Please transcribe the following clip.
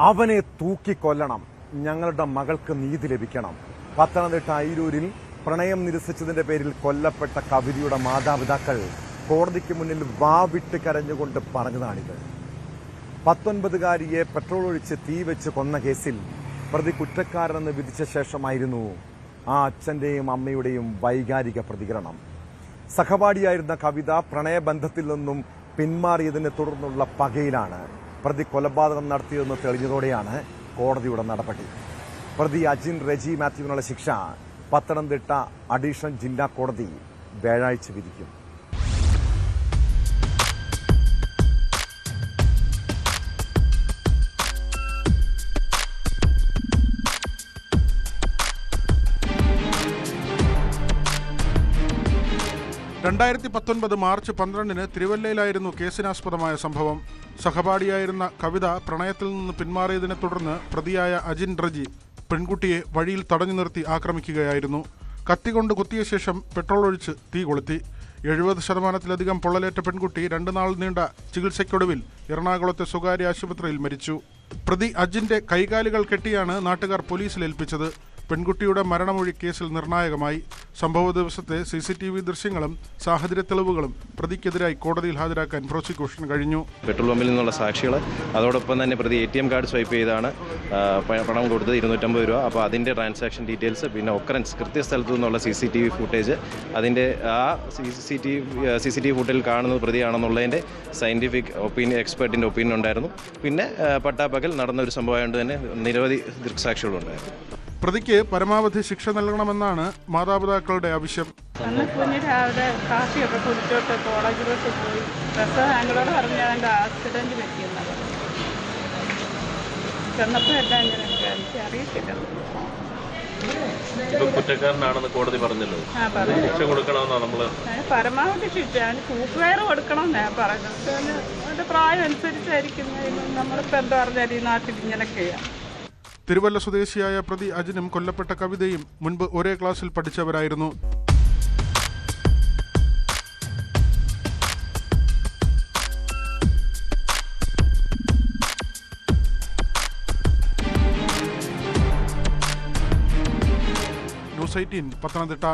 അവനെ തൂക്കിക്കൊല്ലണം. ഞങ്ങളുടെ മകൾക്ക് നീതി ലഭിക്കണം. പത്തനംതിട്ട അയിരൂരിൽ പ്രണയം നിരസിച്ചതിന്റെ പേരിൽ കൊല്ലപ്പെട്ട കവിതയുടെ മാതാപിതാക്കൾ കോടതിക്ക് മുന്നിൽ വാവിട്ട് കരഞ്ഞുകൊണ്ട് പറഞ്ഞതാണിത്. പത്തൊൻപതുകാരിയെ പെട്രോൾ ഒഴിച്ച് തീ വെച്ച് കൊന്ന കേസിൽ പ്രതി കുറ്റക്കാരനെന്ന് വിധിച്ച ശേഷമായിരുന്നു ആ അച്ഛന്റെയും അമ്മയുടെയും വൈകാരിക പ്രതികരണം. സഹപാഠിയായിരുന്ന കവിത പ്രണയബന്ധത്തിൽ നിന്നും പിന്മാറിയതിനെ തുടർന്നുള്ള പകയിലാണ്. പ്രതി കൊലപാതകം നടത്തിയതെന്ന് തെളിഞ്ഞതോടെയാണ് കോടതിയുടെ നടപടി. പ്രതി അജിൻ റെജി മാത്യുവിനുള്ള ശിക്ഷ പത്തനംതിട്ട അഡീഷണൽ ജില്ലാ കോടതി വ്യാഴാഴ്ച വിധിക്കും. രണ്ടായിരത്തി പത്തൊൻപത് മാർച്ച് പന്ത്രണ്ടിന് തിരുവല്ലയിലായിരുന്നു കേസിനാസ്പദമായ സംഭവം. സഹപാഠിയായിരുന്ന കവിത പ്രണയത്തിൽ നിന്ന് പിന്മാറിയതിനെ തുടർന്ന് പ്രതിയായ അജിൻ റജി പെൺകുട്ടിയെ വഴിയിൽ തടഞ്ഞു നിർത്തി ആക്രമിക്കുകയായിരുന്നു. കത്തികൊണ്ട് കുത്തിയ ശേഷം പെട്രോൾ ഒഴിച്ച് തീ കൊളുത്തി. എഴുപത് ശതമാനത്തിലധികം പൊള്ളലേറ്റ പെൺകുട്ടി രണ്ടു നാൾ നീണ്ട ചികിത്സയ്ക്കൊടുവിൽ എറണാകുളത്തെ സ്വകാര്യ ആശുപത്രിയിൽ മരിച്ചു. പ്രതി അജിന്റെ കൈകാലുകൾ കെട്ടിയാണ് നാട്ടുകാർ പോലീസിൽ ഏൽപ്പിച്ചത്. പെൺകുട്ടിയുടെ മരണമൊഴി കേസിൽ നിർണായകമായി. സംഭവ ദിവസത്തെ സി സി ടി വി ദൃശ്യങ്ങളും സാഹചര്യ തെളിവുകളും പ്രതിക്കെതിരായി കോടതിയിൽ ഹാജരാക്കാൻ പ്രോസിക്യൂഷൻ കഴിഞ്ഞു. പെട്രോൾ പമ്പിൽ നിന്നുള്ള സാക്ഷികൾ അതോടൊപ്പം തന്നെ പ്രതി A T M card swipe ചെയ്താണ് പണം കൊടുത്തത് ഇരുന്നൂറ്റമ്പത് രൂപ. അപ്പോൾ അതിന്റെ ട്രാൻസാക്ഷൻ ഡീറ്റെയിൽസ് പിന്നെ ഒക്കറൻസ് കൃത്യസ്ഥലത്തു നിന്നുള്ള C C T V footage. അതിന്റെ ആ C C T C C T V കാണുന്നത് പ്രതിയാണെന്നുള്ളതിന്റെ സയന്റിഫിക് ഒപ്പീനിയൻ എക്സ്പെർട്ടിന്റെ ഒപ്പീനിയൻ ഉണ്ടായിരുന്നു. പിന്നെ പട്ടാപ്പകൽ നടന്ന ഒരു സംഭവമായതുകൊണ്ട് തന്നെ നിരവധി ദൃക്സാക്ഷികളുണ്ടായിരുന്നു. പ്രതിക്ക് പരമാവധി ശിക്ഷ നൽകണമെന്നാണ് മാതാപിതാക്കളുടെ ആവശ്യം. അന്ന് കുഞ്ഞ് രാവിലെ കാപ്പിയൊക്കെ കുടിച്ചോട്ട് കോളേജിലോട്ട് പോയി. ബസ് ഞങ്ങളോട് പറഞ്ഞാൽ എന്റെ ആക്സിഡന്റ് പറ്റിയെന്നാണ്. ചെന്നപ്പോൾ എല്ലാം ഇങ്ങനെ എനിക്ക് അറിയത്തില്ല. ഇപ്പൊ കുറ്റക്കാരനാണെന്ന് കോടതി പറഞ്ഞല്ലോ. ശിക്ഷ കൊടുക്കണമെന്നാ നമ്മൾ ഞാൻ പരമാവധി ശിക്ഷ. അതിന് ഞാൻ പറഞ്ഞത്. പ്രായം അനുസരിച്ചായിരിക്കും. നമ്മളിപ്പോ എന്താ പറഞ്ഞാൽ ഈ നാട്ടിൽ ഇങ്ങനെയൊക്കെയാണ് തിരുവല്ല സ്വദേശിയായ പ്രതി അജിനും കൊല്ലപ്പെട്ട കവിതയും മുൻപ് ഒരേ ക്ലാസ്സിൽ പഠിച്ചവരായിരുന്നു. News eighteen Pathanamthitta.